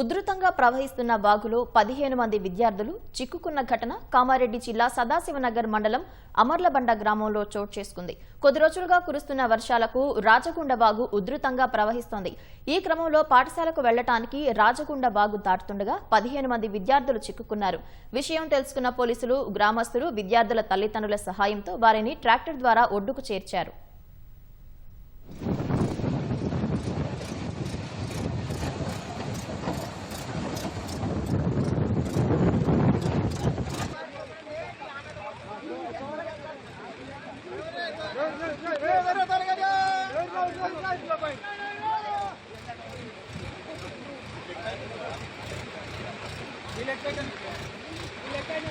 ఉధృతంగా ప్రవహిస్తున్న వాగులో పదిహేను మంది విద్యార్థులు చిక్కుకున్న ఘటన కామారెడ్డి జిల్లా సదాశివనగర్ మండలం అమర్లబండ గ్రామంలో చోటు చేసుకుంది. కొద్ది రోజులుగా కురుస్తున్న వర్షాలకు రాజగుండ వాగు ఉధృతంగా ప్రవహిస్తోంది. ఈ క్రమంలో పాఠశాలకు వెళ్ళటానికి రాజగుండ వాగు దాటుతుండగా పదిహేను మంది విద్యార్థులు చిక్కుకున్నారు. విషయం తెలుసుకున్న పోలీసులు గ్రామస్తులు విద్యార్థుల తల్లిదండ్రుల సహాయంతో వారిని ట్రాక్టర్ ద్వారా ఒడ్డుకు చేర్చారు. వీళ్ళు ఎక్కడ